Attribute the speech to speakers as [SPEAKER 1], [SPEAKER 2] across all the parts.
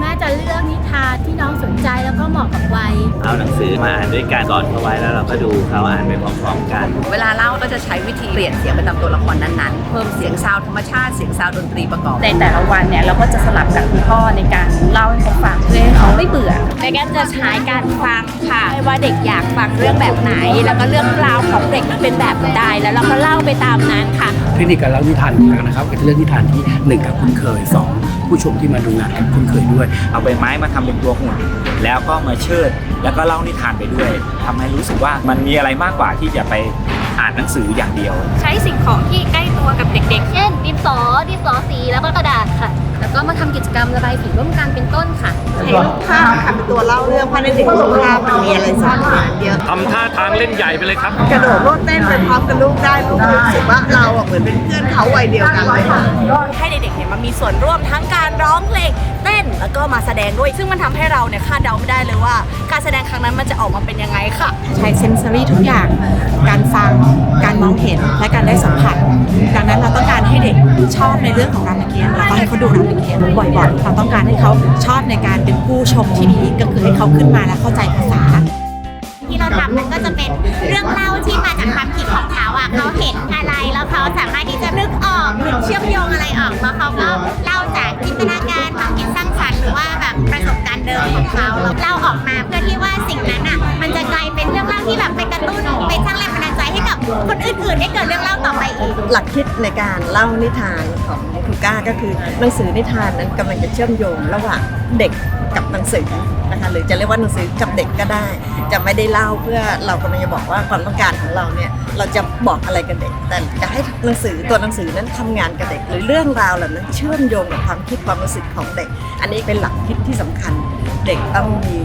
[SPEAKER 1] แม่จะเลือกนิทานที่น้องสนใจแล้วก็เหมาะกับวัย
[SPEAKER 2] เอาหนังสือมาอ่านด้วยกันสอนเขาไว้แล้วเราก็ดูเขาอ่านไปพร้อมๆกัน
[SPEAKER 3] เวลาเล่าก็จะใช้วิธีเปลี่ยนเสียงไปตามตัวละครนั้นๆ เพิ่มเสียงซาวด์ธรรมชาติเสียงซาวด์ดนตรีประกอบ
[SPEAKER 4] ในแต่ละวันเนี่ยเราก็จะสลับกับคุณพ่อในการเล่าให้เขาฟังเพื่อให้เขาไม่เบื่อ
[SPEAKER 5] ในแก้มจะใช้การฟังค่ะไม่ว่าเด็กอยากฟังเรื่องแบบไหน แล้วก็เรื่องราวของเด็กมันเป็นแบบใดแล้วเราก็เล่าไปตามนั้นค่ะ
[SPEAKER 6] เทคนิคการเล่านิทานของเรานะครับเป็นเรื่องนิทานที่หนึ่งกับคุ้นเคยสอง ผู้ชมที่มาดูงานกันคุ้นเคยด้วย
[SPEAKER 2] เอาใบไม้มาทำเป็นตัวหุ่นแล้วก็มาเชิด แล้วก็เล่านิทานไปด้วยทำให้รู้สึกว่ามันมีอะไรมากกว่าที่จะไปอ่านหนังสืออย่างเดียว
[SPEAKER 5] ใช้สิ่งของที่ใกล้ตัวกับ แล้วก็มาทำกิจกรรมระบายสีร่วมกันเป็นต้นค่ะ
[SPEAKER 7] ใช้รูปภาพค่ะเป็นตัวเล่าเรื่องเพราะในเด็กรูปภาพมันมีอะไรซ่อนอยู่เยอะ
[SPEAKER 8] ทำท่าทางเล่นใหญ่ไปเลยครับ
[SPEAKER 7] กระโดดโลดเต้นไปพร้อมกับลูกได้ลูกรู้สึกว่าเราอะเหมือนเป็นเพื่อนเขาวัยเดียวกันเลยค่ะ
[SPEAKER 3] ให้เด็กๆเนี่ยมันมีส่วนร่วมทั้งการร้องเพลงเต้นแล้วก็มาแสดงด้วย ซึ่งมันทำให้เราเนี่ยคาดเดาไม่ได้เลยว่า การแสดงครั้งนั้นมันจะออกมาเป็นยังไงค่ะ
[SPEAKER 9] ใช้เซนซอรี่ทุกอย่าง การฟังการม องเห็นและการได้สัมผัส ดังนั้นเราต้องการให้เด็กชอบในเรื่องของรามเกียรติ์เราต้องให้เขาดูรามเกียรติ์บ่อยๆ เราต้องการให้เขาชอบในการเป็นผู้ชมที่ดีก็คือให้เขาขึ้นมาและเข้าใจภาษา
[SPEAKER 5] ที่เราทำมันก็จะเป็นเรื่องเล่าที่มาจากความคิดของเขาอะเขาเห็นอะไรแล้วเขาสามารถที่จะนึกออกเชื่อมโยงอะไรออกแล้วเขาก็เล่าจากจินตนาการความคิดสร้างสรรค์หรือว่าแบบประสบการณ์เดิมของเขาแล้วเล่าออก เรื่องเล่าต่อไปอีก
[SPEAKER 7] หลักคิดในการเล่านิทานของครูก้าก็คือหนังสือนิทานนั้นกำลังจะเชื่อมโยงระหว่างเด็กกับหนังสือนะคะหรือจะเรียกว่าหนังสือกับเด็กก็ได้ จะไม่ได้เล่าเพื่อเรากำลังจะบอกว่าความต้องการของเราเนี่ยเราจะบอกอะไรกับเด็ก แต่จะให้หนังสือตัวหนังสือนั้นทำงานกับเด็ก หรือเรื่องราวเหล่านั้นเชื่อมโยงกับความคิดความรู้สึกของเด็ก อันนี้เป็นหลักคิดที่สำคัญ เด็กต้องมี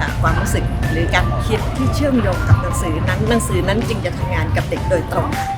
[SPEAKER 7] อ่าความรู้สึกหรือการคิดที่เชื่อมโยงกับหนังสือนั้นหนังสือนั้นจึงจะทำงานกับเด็กโดยตรงค่ะ